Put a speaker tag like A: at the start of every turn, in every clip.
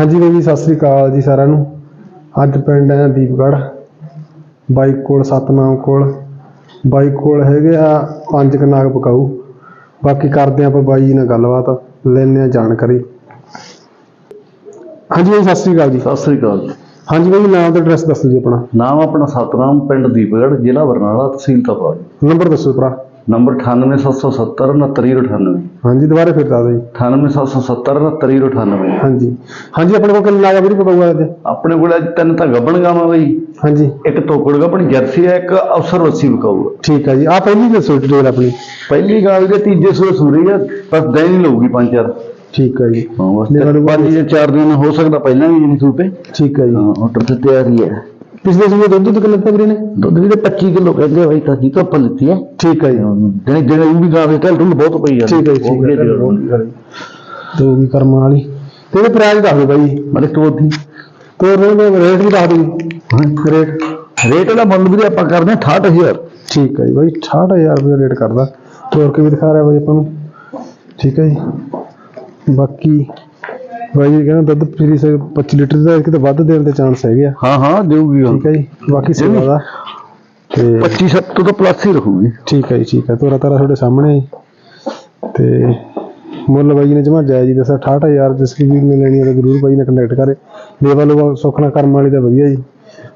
A: ਹਾਂਜੀ ਬਾਈ ਜੀ ਸਤਿ ਸ੍ਰੀ ਅਕਾਲ ਜੀ ਸਾਰਿਆਂ ਨੂੰ। ਅੱਜ ਪਿੰਡ ਹੈ ਦੀਪਗੜ੍ਹ ਬਾਈ ਕੋਲ ਸਤਨਾਮ ਕੋਲ। ਬਾਈ ਕੋਲ ਹੈਗੇ ਆ ਪੰਜ ਕੁ ਨਾਗ ਪਕਾਊ। ਬਾਕੀ ਕਰਦੇ ਆਪਾਂ ਬਾਈ ਜੀ ਨਾਲ ਗੱਲਬਾਤ ਲੈਣੇ ਆ ਜਾਣਕਾਰੀ। ਹਾਂਜੀ ਬਾਈ ਸਤਿ ਸ੍ਰੀ ਅਕਾਲ ਜੀ।
B: ਸਤਿ ਸ੍ਰੀ ਅਕਾਲ।
A: ਹਾਂਜੀ ਬਾਈ ਨਾਮ ਤੇ ਐਡਰੈਸ ਦੱਸੋ ਜੀ ਆਪਣਾ।
B: ਨਾਮ ਆਪਣਾ ਸਤਨਾਮ ਪਿੰਡ ਦੀਪਗੜ੍ਹ ਜ਼ਿਲ੍ਹਾ ਬਰਨਾਲਾ ਤਹਿਸੀਲ ਤਪਾ
A: ਨੰਬਰ ਦੱਸੋ ਭਰਾ।
B: ਨੰਬਰ 98770 6998
A: ਹਾਂਜੀ ਦੁਬਾਰਾ ਫਿਰ ਦੱਸ ਦਿਓ ਜੀ।
B: 98770 6998
A: ਹਾਂਜੀ। ਹਾਂਜੀ ਆਪਣੇ ਕੋਲ ਕਿੰਨੇ ਨਾਗ ਵੀਰ ਪਕਾਊ ਅੱਜ?
B: ਆਪਣੇ ਕੋਲ ਅੱਜ ਤਿੰਨ ਤਾਂ ਗੱਬਣ ਗਾਵਾਂ ਬਈ।
A: ਹਾਂਜੀ।
B: ਇੱਕ ਤੋਕੜ ਗੱਬਣ ਜਰਸੀ ਹੈ ਇੱਕ ਅਫਸਰ ਵੱਸੀ ਵਿਕਾਊ
A: ਠੀਕ ਹੈ ਜੀ। ਆ ਪਹਿਲੀ ਦੱਸੋ ਡਿਟੇਲ ਆਪਣੀ।
B: ਪਹਿਲੀ ਗਾਂ ਦੇ ਤੀਜੇ ਸੂਏ ਸੂਰੀ ਹੈ ਬਸ ਦਿਨ ਲਊਗੀ ਪੰਜ ਚਾਰ।
A: ਠੀਕ ਹੈ ਜੀ।
B: ਹਾਂ ਬਸ। ਪੰਜ ਜਾਂ ਚਾਰ ਦਿਨ ਹੋ ਸਕਦਾ ਪਹਿਲਾਂ ਵੀ ਨਹੀਂ ਸੂਪੇ
A: ਠੀਕ ਹੈ ਜੀ।
B: ਹਾਂ ਆਰਡਰ ਤੇ ਤਿਆਰ ਹੈ
A: ਪਿਛਲੇ ਸੂਏ ਦੁੱਧ ਤੋਂ ਕਿੰਨੇ ਵੀਰੇ ਨੇ?
B: ਦੁੱਧ ਵੀ ਤੇ 25 ਕਿਲੋ ਕਹਿੰਦੇ ਬਾਈ ਤਾਂ ਜੀ ਤੋਂ ਆਪਾਂ ਲਿੱਤੀ ਹੈ।
A: ਠੀਕ ਹੈ ਜੀ।
B: ਜਿਹੜੇ ਜਿਹੜੇ ਉਹ ਵੀ ਗਾਂ ਦੇ ਢਲ ਢੁੱਲ ਬਹੁਤ ਪਈ ਜਾਂਦੀ
A: ਠੀਕ ਹੈ ਜੀ, ਠੀਕ ਹੈ। ਉਹ ਵੀ ਕਰਮਾਂ ਵਾਲੀ। ਤੇ ਇਹਦੇ ਪ੍ਰਾਈਸ ਦੱਸ ਦਿਓ ਬਾਈ।
B: ਮਤਲਬ ਤੋਂ ਦੀ।
A: ਤੇ ਉਹਦਾ ਰੇਟ ਵੀ ਦੱਸ ਦਿਓ। ਰੇਟ
B: ਰੇਟ ਦਾ ਮੁੱਲ ਵੀ ਆਪਾਂ ਕਰਦੇ ਹਾਂ 68000
A: ਠੀਕ ਹੈ ਜੀ ਬਾਈ 68000 ਰੁਪਏ ਰੇਟ ਕਰਦਾ। ਤੋਰ ਕੇ ਵੀ ਦਿਖਾ ਰਿਹਾ ਬਾਈ ਆਪਾਂ ਨੂੰ। ਠੀਕ ਹੈ ਜੀ। ਬਾਕੀ ਬਾਈ ਜੀ ਕਹਿੰਦਾ ਦੁੱਧ ਪਿਛਲੀ ਸੇ 25 ਲੀਟਰ ਦਾ ਕਿਤੇ ਵੱਧ ਦੇਣ ਦੇ ਚਾਂਸ ਹੈਗੇ ਆ।
B: ਹਾਂ ਹਾਂ ਦੇਊਗੀ
A: ਠੀਕ ਹੈ ਜੀ ਬਾਕੀ ਸੇਵਾ ਦਾ। ਤੇ
B: 25 ਸੱਤ ਤੋਂ ਪਲੱਸ ਹੀ ਰਹੂਗੀ।
A: ਠੀਕ ਹੈ ਜੀ ਠੀਕ ਹੈ। ਤੋਰਾ ਤਾਰਾ ਤੁਹਾਡੇ ਸਾਹਮਣੇ ਹੈ ਜੀ। ਤੇ ਮੁੱਲ ਬਾਈ ਨੇ ਜਮਾ ਜਾਇਜ਼ ਜੀ ਦੱਸਿਆ 68000 ਜਿਸ ਕੀ ਨੇ ਲੈਣੀ ਹੈ ਤਾਂ ਜ਼ਰੂਰ ਬਾਈ ਨਾਲ ਕੰਟੈਕਟ ਕਰੇ। ਲੇਵਾ ਲੋ ਸੁਖਣਾ ਕਰਮ ਵਾਲੀ ਦਾ ਵਧੀਆ ਜੀ।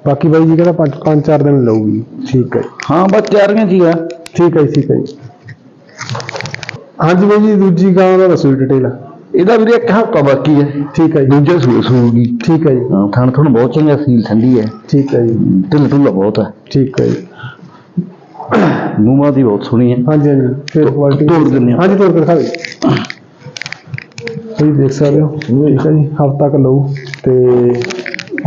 A: ਬਾਕੀ ਬਾਈ ਜੀ ਕਹਿੰਦਾ ਪੰਜ ਪੰਜ ਚਾਰ ਦਿਨ ਲਊਗੀ। ਠੀਕ ਹੈ ਜੀ।
B: ਹਾਂ ਬਸ ਤਿਆਰੀਆਂ ਜੀ ਆ।
A: ਠੀਕ ਹੈ ਜੀ ਠੀਕ ਹੈ ਜੀ। ਹਾਂਜੀ ਬਾਈ ਜੀ ਦੂਜੀ ਗਾਂ ਦਾ ਦੱਸੋ ਡਿਟੇਲ
B: ਇਹਦਾ ਵੀਰੇ ਇੱਕ ਹਫ਼ਤਾ ਬਾਕੀ ਹੈ।
A: ਠੀਕ ਹੈ ਜੀ।
B: ਦੂਜੇ ਸੂ ਸੂਗੀ
A: ਠੀਕ ਹੈ ਜੀ।
B: ਹਾਂ ਥਣ ਥਣ ਬਹੁਤ ਚੰਗਾ ਸੀਲ ਠੰਡੀ ਹੈ।
A: ਠੀਕ ਹੈ ਜੀ।
B: ਢਿੱਲ ਢੁੱਲਾ ਬਹੁਤ ਹੈ।
A: ਠੀਕ ਹੈ ਜੀ।
B: ਨੂਮਾ ਦੀ ਬਹੁਤ ਸੋਹਣੀ ਹੈ।
A: ਹਾਂਜੀ ਹਾਂਜੀ। ਫਿਰ ਕੁਆਲਿਟੀ
B: ਤੋੜ ਦਿੰਦੇ ਹਾਂ।
A: ਹਾਂਜੀ ਤੋੜ ਕੇ ਦਿਖਾ ਦਿਓ ਤੁਸੀਂ ਦੇਖ ਸਕਦੇ ਹੋ। ਠੀਕ ਹੈ ਜੀ। ਹਫ਼ਤਾ ਕ ਲਊ ਤੇ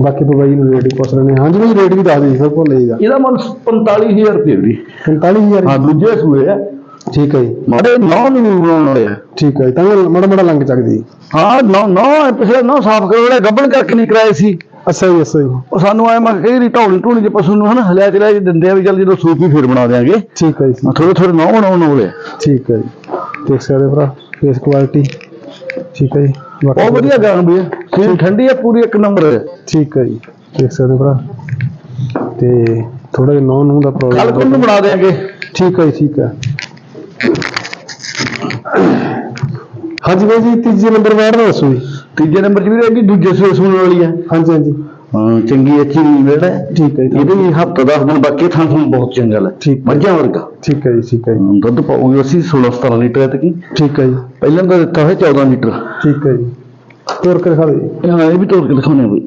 A: ਬਾਕੀ ਬਾਈ ਨੂੰ ਰੇਟ ਹੀ ਪੁੱਛ ਲੈਣੇ ਹਾਂਜੀ ਬਾਈ ਰੇਟ ਵੀ ਦੱਸ ਦਿਓ ਜੀ, ਫਿਰ ਭੁੱਲ ਜਾਈਦਾ।
B: ਇਹਦਾ ਮੁੱਲ 45000 ਰੁਪਏ ਵੀਰੇ
A: 45000
B: ਹਾਂ। ਦੂਜੇ ਸੂਏ ਹੈ
A: ਠੀਕ ਹੈ ਜੀ।
B: ਮਾੜੇ ਨੌ ਨੂੰ ਬਣਾਉਣ ਵਾਲੇ ਆ।
A: ਠੀਕ ਹੈ ਤਾਂ ਮੜਾ ਮੜਾ ਲੰਘ ਚੱਕਦੀ
B: ਹਾਂ। ਨੌ ਨੌ ਪਿਛਲੇ ਨੌ ਸਾਫ਼ ਕਰਨ ਵਾਲੇ ਗੱਬਣ ਕਰਕੇ ਨਹੀਂ ਕਰਾਏ ਸੀ।
A: ਅੱਛਾ ਜੀ ਅੱਛਾ ਜੀ।
B: ਉਹ ਸਾਨੂੰ ਆਏ ਮੈਂ ਕਹੀ ਰੀ ਢੌਲੀ ਢੂਣੀ ਦੇ ਪਸ਼ੂ ਨੂੰ ਹਨਾ ਹਲਿਆ ਚਲਿਆ ਜੀ ਦਿੰਦੇ ਆ ਵੀ ਚੱਲ ਜਦੋਂ ਸੂਪ ਫਿਰ ਬਣਾ ਦੇਾਂਗੇ
A: ਠੀਕ ਹੈ ਜੀ।
B: ਥੋੜੇ ਥੋੜੇ ਨੌ ਬਣਾਉਣ ਆ।
A: ਠੀਕ ਹੈ ਜੀ। ਦੇਖ ਸਕਦੇ ਹੋ ਭਰਾ ਫੇਸ ਕੁਆਲਿਟੀ ਠੀਕ ਹੈ ਜੀ।
B: ਬਹੁਤ ਵਧੀਆ ਗਾਣ ਵੀ ਹੈ ਠੰਡੀ ਹੈ ਪੂਰੀ ਇੱਕ ਨੰਬਰ ਹੈ
A: ਠੀਕ ਹੈ ਜੀ। ਦੇਖ ਸਕਦੇ ਹੋ ਭਰਾ। ਤੇ ਥੋੜਾ ਜਿਹਾ ਨੌ ਨੂੰ ਦਾ ਪ੍ਰੋਬਲਮ
B: ਕੋਲ ਨੂੰ ਬਣਾ ਦੇਾਂਗੇ
A: ਠੀਕ ਹੈ ਜੀ ਠੀਕ ਹੈ। ਹਾਂਜੀ ਬਾਈ ਜੀ ਤੀਜੇ ਨੰਬਰ ਵਾਰਡ ਦਾ ਦੱਸੋ ਜੀ।
B: ਤੀਜੇ ਨੰਬਰ 'ਚ ਵੀ ਦੂਜੇ ਸੂਏ ਸੂਣ ਵਾਲੀ ਹੈ।
A: ਹਾਂਜੀ ਹਾਂਜੀ।
B: ਹਾਂ ਚੰਗੀ ਅੱਛੀ ਵੇੜ ਹੈ
A: ਠੀਕ ਹੈ ਜੀ
B: ਇਹਦੇ ਵੀ ਹਫਤਾ 10 ਦਿਨ ਬਾਕੀ ਥਾਂ ਥਾਂ ਬਹੁਤ ਚੰਗਾ ਲੈ।
A: ਠੀਕ।
B: ਮੱਝਾਂ ਵਰਗਾ।
A: ਠੀਕ ਹੈ ਜੀ ਠੀਕ ਹੈ ਜੀ।
B: ਹਾਂ, ਦੁੱਧ ਪਾਉਗੀ ਅਸੀਂ 16 17 ਲੀਟਰ ਹੈ ਤੇ ਕੀ
A: ਠੀਕ ਹੈ ਜੀ।
B: ਪਹਿਲਾਂ ਤਾਂ ਦਿੱਤਾ ਹੋਇਆ 14 ਲੀਟਰ।
A: ਠੀਕ ਹੈ ਜੀ। ਤੋਰ ਕੇ ਦਿਖਾ ਦਿਓ। ਜੀ
B: ਹਾਂ ਇਹ ਵੀ ਤੋੜ ਕੇ ਦਿਖਾਉਣੇ ਆ ਬਈ।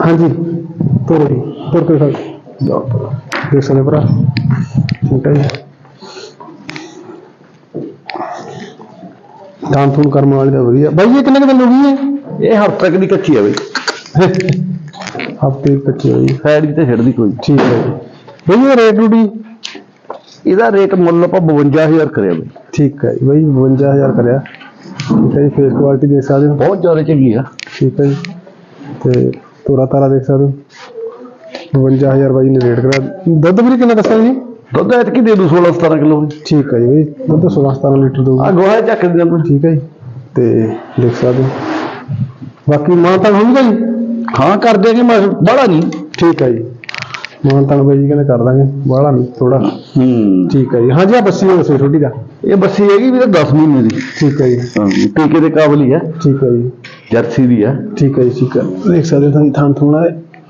A: ਹਾਂਜੀ ਤੋਰੋ ਜੀ ਤੋਰ ਕੇ ਦਿਖਾ ਦਿਓ। ਦੇਖ ਸਕਦੇ ਹੋ ਭਰਾ। ਠੀਕ ਹੈ ਜੀ। ਦਾਨ ਤੂਨ ਕਰਮ ਵਾਲੀ ਦਾ ਵਧੀਆ। ਬਾਈ ਇਹ ਕਿੰਨੇ ਕੁ ਦਿਨ ਹੋ ਗਈ ਹੈ
B: ਇਹ ਹਫਤਾ ਤੱਕ ਦੀ ਕੱਚੀ ਹੈ ਬਈ।
A: ਹਫ਼ਤੇ ਕੱਚੀ ਹੋਈ
B: ਫੈੜ ਦੀ ਤੇ ਛੱਡਦੀ ਕੋਈ।
A: ਠੀਕ ਹੈ ਜੀ। ਬਾਈ ਇਹ ਰੇਟ ਰੂਡੀ
B: ਇਹਦਾ ਰੇਟ ਮੁੱਲ ਆਪਾਂ 52000 ਕਰਿਆ ਬਈ।
A: ਠੀਕ ਹੈ ਜੀ। ਬਾਈ 52000 ਕਰਿਆ। ਠੀਕ ਹੈ ਜੀ ਫੇਸ ਕੁਆਲਿਟੀ ਦੇਖ ਸਕਦੇ ਹੋ।
B: ਬਹੁਤ ਜ਼ਿਆਦਾ ਚੰਗੀ ਆ।
A: ਠੀਕ ਹੈ ਜੀ। ਤੇ ਤੋਰਾ ਤਾਰਾ ਦੇਖ ਸਕਦੇ ਹੋ। 52000 ਬਾਈ ਨੇ ਰੇਟ ਕਰਿਆ। ਦੁੱਧ ਵੀ ਕਿੰਨਾ ਦੱਸਿਆ ਜੀ?
B: ਦੁੱਧ ਐਤਕੀ ਦੇ ਦੂ 16 17 ਕਿਲੋ
A: ਠੀਕ ਹੈ ਜੀ। ਦੁੱਧ 16 17 ਲੀਟਰ
B: ਆ
A: ਦਊਗਾ
B: ਗੋਹਾ ਚੱਕ ਦੇ ਆਪਾਂ।
A: ਠੀਕ ਹੈ ਜੀ। ਤੇ ਦੇਖ ਸਕਦੇ ਹੋ। ਬਾਕੀ ਮਾਂ ਤਾਂ ਹੋਊਗਾ ਜੀ
B: ਹਾਂ ਕਰ ਦੇਗੇ ਮੈਂ ਬੜਾ ਨਹੀਂ।
A: ਠੀਕ ਹੈ ਜੀ। ਮਾਂ ਤਾਂ ਬਾਈ ਜੀ ਕਹਿੰਦੇ ਕਰ ਦਾਂਗੇ ਬਾਹਲਾ ਨਹੀਂ ਥੋੜਾ
B: ਹੂੰ।
A: ਠੀਕ ਹੈ ਜੀ। ਹਾਂਜੀ ਆ ਬੱਸੀ ਨੂੰ ਦੱਸੋ ਛੋਟੀ ਦਾ।
B: ਇਹ ਬੱਸੀ ਹੈਗੀ ਵੀ ਤਾਂ 10 ਮਹੀਨੇ ਦੀ।
A: ਠੀਕ ਹੈ ਜੀ।
B: ਹਾਂ ਟੀਕੇ ਦੇ ਕਾਬਲ ਹੀ ਹੈ
A: ਠੀਕ ਹੈ ਜੀ।
B: ਜਰਸੀ ਦੀ ਹੈ
A: ਠੀਕ ਹੈ ਜੀ ਠੀਕ ਹੈ ਦੇਖ ਸਕਦੇ ਹੋ ਤੁਸੀਂ ਥਾਂ ਥੂਣਾ।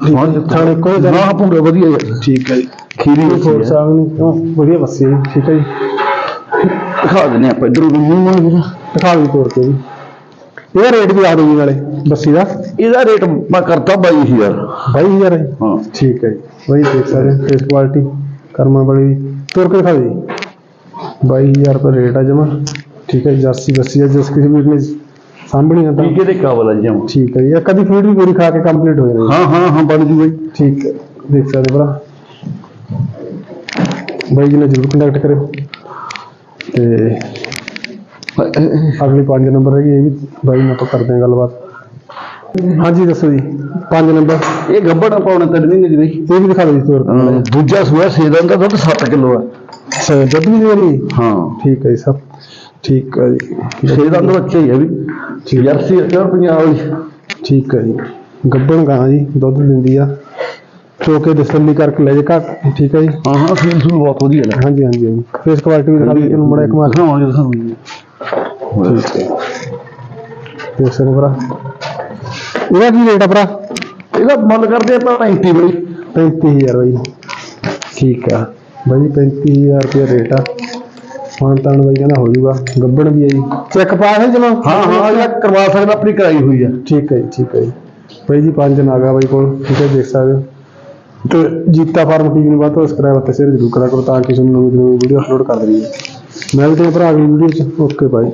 B: ਹਾਂ
A: ਥਾਂ ਇੱਕੋ ਜਿਹਾ
B: ਹਾਂ ਪੂਰਾ ਵਧੀਆ ਯਾਰ
A: ਠੀਕ ਹੈ ਜੀ।
B: ਖੀਰੀ
A: ਹੋਰ
B: ਬੱਸੀ ਹੈ
A: ਸਾਗ ਨਹੀਂ? ਕਿਉਂ ਵਧੀਆ ਬੱਸੀ ਹੈ ਜੀ ਠੀਕ ਹੈ ਜੀ।
B: ਦਿਖਾ ਦਿੰਦੇ ਆਪਾਂ ਇਧਰੋਂ ਮੂੰਹ ਮਾਰ ਵੀਰਾ
A: ਦਿਖਾ ਵੀ ਤੋੜ ਕੇ ਜੀ। ਇਹਦਾ ਰੇਟ ਵੀ ਆ ਨਾਲੇ ਬੱਸੀ ਦਾ।
B: ਇਹਦਾ ਰੇਟ ਮੈਂ ਕਰਤਾ 22000
A: 22000 ਹੈ?
B: ਹਾਂ।
A: ਠੀਕ ਹੈ ਜੀ ਬਾਈ ਦੇਖ ਸਕਦੇ ਹੋ ਫੇਸ ਕੁਆਲਿਟੀ ਕਰਮਾ ਵਾਲੀ ਦੀ। ਤੋੜ ਕੇ ਦਿਖਾ ਦਿਓ ਜੀ। 22000 ਰੁਪਏ ਰੇਟ ਆ ਜਮਾ। ਠੀਕ ਹੈ ਜਰਸੀ ਬੱਸੀ ਹੈ ਜਿਸ ਕਿਸੇ ਵੀਰ ਨੇ ਸਾਂਭਣੀ ਆ ਤਾਂ।
B: ਟੀਕੇ ਦੇ ਕਾਬਲ ਆ ਜਮ।
A: ਠੀਕ ਹੈ ਜੀ ਇਹ ਕਦੀ ਫੀਡ ਵੀ ਪੂਰੀ ਖਾ ਕੇ ਕੰਪਲੀਟ ਹੋ ਜਾਣੀ
B: ਹਾਂ। ਹਾਂ ਹਾਂ ਬਣ ਜੂ ਬਈ।
A: ਠੀਕ ਹੈ ਦੇਖ ਸਕਦੇ ਭਰਾ। ਬਾਈ ਜੀ ਨਾਲ ਜ਼ਰੂਰ ਕੰਟੈਕਟ ਕਰਿਓ। ਤੇ ਅਗਲੀ 5 ਨੰਬਰ ਹੈਗੀ ਇਹ ਵੀ ਬਾਈ ਨਾਲ ਆਪਾਂ ਕਰਦੇ ਹਾਂ ਗੱਲਬਾਤ। ਹਾਂਜੀ ਦੱਸੋ ਜੀ 5 ਨੰਬਰ।
B: ਇਹ ਗੱਬੜ ਪਾਉਣੇ ਤੇ ਨਹੀਂ ਜੀ
A: ਇਹ ਵੀ ਦਿਖਾ ਦਿਓ ਜੀ ਤੋਰ
B: ਦੂਜਾ ਸੂਆ ਸੇਦਨ ਦਾ ਦੁੱਧ 7 ਕਿਲੋ ਹੈ
A: ਦੁੱਧ ਵੀ ਦੇ ਰਹੀ
B: ਹਾਂ।
A: ਠੀਕ ਹੈ ਜੀ ਸਭ ਠੀਕ ਹੈ ਜੀ।
B: ਛੇ ਦੰਦ ਬੱਚੇ ਹੀ ਆ ਵੀ। ਜਰਸੀ ਅਚਰ ਪੰਜਾਬ ਵਾਲੀ
A: ਠੀਕ ਹੈ ਜੀ। ਗੱਬਣ ਗਾਂ ਜੀ ਦੁੱਧ ਦਿੰਦੀ ਆ। ਚੋਕੇ ਤਸੱਲੀ ਕਰਕੇ ਲੈ ਜੇ ਘੱਟ ਠੀਕ ਹੈ ਜੀ?
B: ਹਾਂ ਹਾਂ ਫੀਲ ਸੂਲ ਬਹੁਤ ਵਧੀਆ ਲੱਗਾ
A: ਹਾਂਜੀ ਹਾਂਜੀ ਹਾਂਜੀ। ਫੇਸ ਕੁਆਲਿਟੀ ਵੀ ਦਿਖਾ ਲਈ ਇਹਨੂੰ ਮੜਾ ਇੱਕ ਮਾਰ ਠੀਕ ਹੈ। ਦੇਖ ਸਕਦੇ ਹੋ ਭਰਾ। ਇਹਦਾ ਕੀ ਰੇਟ ਆ ਭਰਾ?
B: ਇਹਦਾ ਮੁੱਲ ਕਰਦੇ ਆਪਾਂ 35 ਬਈ।
A: 35000 ਬਾਈ। ਠੀਕ ਆ। ਬਾਈ 35000 ਰੁਪਏ ਰੇਟ ਆ। ਮਾਨ ਤਾਨ ਬਾਈ ਕਹਿੰਦਾ ਹੋ ਜਾਊਗਾ। ਗੱਬਣ ਵੀ ਆ ਜੀ। ਚੈੱਕ ਪਾਸ ਹੈ ਜਮਾ?
B: ਹਾਂ ਹਾਂ ਇਹਦਾ ਕਰਵਾ ਸਕਦਾ ਆਪਣੀ ਕਰਾਈ ਹੋਈ ਆ।
A: ਠੀਕ ਹੈ ਜੀ ਠੀਕ ਹੈ ਜੀ। ਬਾਈ ਜੀ ਪੰਜ ਨਾਗਾ ਬਾਈ ਕੋਲ। ਠੀਕ ਹੈ ਦੇਖ ਸਕਦੇ ਹੋ। ਤੇ ਜੀਤਾ ਫਾਰਮ ਟੀਵੀ ਨੂੰ ਬਾਅਦ ਤੋਂ ਸਬਸਕ੍ਰਾਈਬ ਅਤੇ ਸ਼ੇਅਰ ਜ਼ਰੂਰ ਕਰਿਆ ਕਰੋ ਤਾਂ ਕਿ ਤੁਹਾਨੂੰ ਨਵੀਂ ਤੋਂ ਨਵੀਂ ਵੀਡੀਓ ਅਪਲੋਡ ਕਰ ਰਹੀ ਦਈਏ ਮਿਲਦੇ ਹਾਂ ਭਰਾ ਅਗਲੀ ਵੀਡੀਓ 'ਚ। ਓਕੇ ਬਾਈ